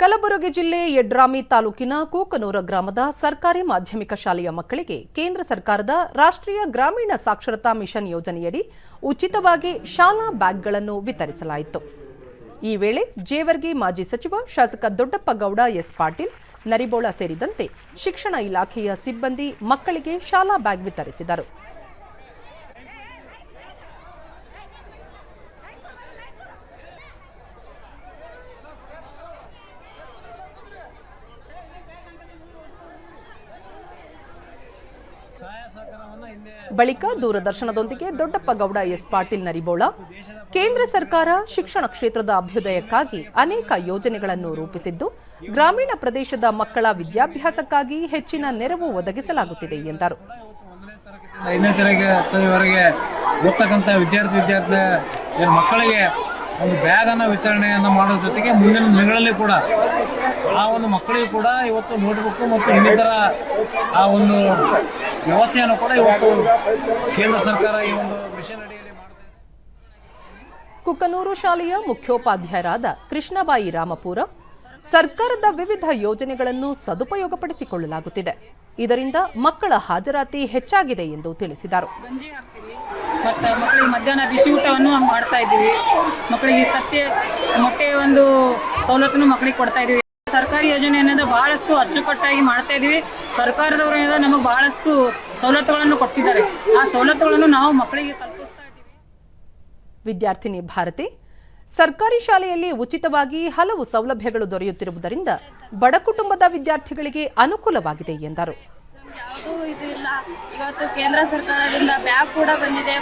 ಕಲಬುರಗಿ ಜಿಲ್ಲೆ ಯಡ್ರಾಮಿ ತಾಲೂಕಿನ ಕೂಕನೂರ ಗ್ರಾಮದ ಸರ್ಕಾರಿ ಮಾಧ್ಯಮಿಕ ಶಾಲೆಯ ಮಕ್ಕಳಿಗೆ ಕೇಂದ್ರ ಸರ್ಕಾರದ ರಾಷ್ಟ್ರೀಯ ಗ್ರಾಮೀಣ ಸಾಕ್ಷರತಾ ಮಿಷನ್ ಯೋಜನೆಯಡಿ ಉಚಿತವಾಗಿ ಶಾಲಾ ಬ್ಯಾಗ್ಗಳನ್ನು ವಿತರಿಸಲಾಯಿತು. ಈ ವೇಳೆ ಜೇವರ್ಗಿ ಮಾಜಿ ಸಚಿವ ಶಾಸಕ ದೊಡ್ಡಪ್ಪ ಗೌಡ, ಎಸ್ ಪಾಟೀಲ್, ನರಿಬೋಳ ಸೇರಿದಂತೆ ಶಿಕ್ಷಣ ಇಲಾಖೆಯ ಸಿಬ್ಬಂದಿ ಮಕ್ಕಳಿಗೆ ಶಾಲಾ ಬ್ಯಾಗ್ ವಿತರಿಸಿದರು. ಬಳಿಕ ದೂರದರ್ಶನದೊಂದಿಗೆ ದೊಡ್ಡಪ್ಪ ಗೌಡ ಎಸ್ ಪಾಟೀಲ್ ನರಿಬೋಳ, ಕೇಂದ್ರ ಸರ್ಕಾರ ಶಿಕ್ಷಣ ಕ್ಷೇತ್ರದ ಅಭ್ಯುದಯಕ್ಕಾಗಿ ಅನೇಕ ಯೋಜನೆಗಳನ್ನು ರೂಪಿಸಿದ್ದು, ಗ್ರಾಮೀಣ ಪ್ರದೇಶದ ಮಕ್ಕಳ ವಿದ್ಯಾಭ್ಯಾಸಕ್ಕಾಗಿ ಹೆಚ್ಚಿನ ನೆರವು ಒದಗಿಸಲಾಗುತ್ತಿದೆ ಎಂದರು. ಐದನೇ ತರಗತಿವರೆಗೆ ಓದ್ತಕ್ಕಂಥ ವಿದ್ಯಾರ್ಥಿ ವಿದ್ಯಾರ್ಥಿ ಮಕ್ಕಳಿಗೆ ಒಂದು ಬ್ಯಾಗನ್ನು ವಿತರಣೆಯನ್ನು ಮಾಡೋ ಜೊತೆಗೆ ಮುಂದಿನ ದಿನಗಳಲ್ಲಿ ಕೂಡ ಆ ಒಂದು ಮಕ್ಕಳಿಗೂ ಕೂಡ ಇವತ್ತು ನೋಟ್ಬುಕ್ ಮತ್ತು ಇನ್ನಿತರ ಆ ಒಂದು ವ್ಯವಸ್ಥೆಯನ್ನು ಕೂಡ ಇವತ್ತು ಕೇಂದ್ರ ಸರ್ಕಾರ ಈ ಒಂದು ಮಿಷನ್ ಅಡಿಯಲ್ಲಿ ಮಾಡಿದೆ ಕುಕ್ಕನೂರು ಕುಕನೂರು ಶಾಲೆಯ ಮುಖ್ಯೋಪಾಧ್ಯಾಯರಾದ ಕೃಷ್ಣಬಾಯಿ ರಾಮಪುರ ಸರ್ಕಾರದ ವಿವಿಧ ಯೋಜನೆಗಳನ್ನು ಸದುಪಯೋಗಪಡಿಸಿಕೊಳ್ಳಲಾಗುತ್ತಿದೆ. ಇದರಿಂದ ಮಕ್ಕಳ ಹಾಜರಾತಿ ಹೆಚ್ಚಾಗಿದೆ ಎಂದು ತಿಳಿಸಿದರು. ಮತ್ತು ಮಕ್ಕಳಿಗೆ ಮಧ್ಯಾಹ್ನ ಬಿಸಿ ಊಟವನ್ನು ಮಾಡ್ತಾ ಇದ್ದೀವಿ. ಮಕ್ಕಳಿಗೆ ತತ್ತೆ ಮೊಟ್ಟೆ ಒಂದು ಸವಲತ್ತನ್ನು ಮಕ್ಕಳಿಗೆ ಕೊಡ್ತಾ ಇದ್ದೀವಿ. ಸರ್ಕಾರಿ ಯೋಜನೆ ಅನ್ನೋದು ಬಹಳಷ್ಟು ಅಚ್ಚುಕಟ್ಟಾಗಿ ಮಾಡ್ತಾ ಇದ್ದೀವಿ. ಸರ್ಕಾರದವರಿಂದ ನಮಗೆ ಬಹಳಷ್ಟು ಸವಲತ್ತುಗಳನ್ನು ಕೊಟ್ಟಿದ್ದಾರೆ. ಆ ಸವಲತ್ತುಗಳನ್ನು ನಾವು ಮಕ್ಕಳಿಗೆ ತಲುಪಿಸ್ತಾ ಇದ್ದೀವಿ. ವಿದ್ಯಾರ್ಥಿನಿ ಭಾರತಿ ಸರ್ಕಾರಿ ಶಾಲೆಯಲ್ಲಿ ಉಚಿತವಾಗಿ ಹಲವು ಸೌಲಭ್ಯಗಳು ದೊರೆಯುತ್ತಿರುವುದರಿಂದ ಬಡ ಕುಟುಂಬದ ವಿದ್ಯಾರ್ಥಿಗಳಿಗೆ ಅನುಕೂಲವಾಗಿದೆ ಎಂದರು. ಕೇಂದ್ರ ಸರ್ಕಾರದಿಂದ ಬ್ಯಾಗ್ ಕೂಡ ಬಂದಿದೆ.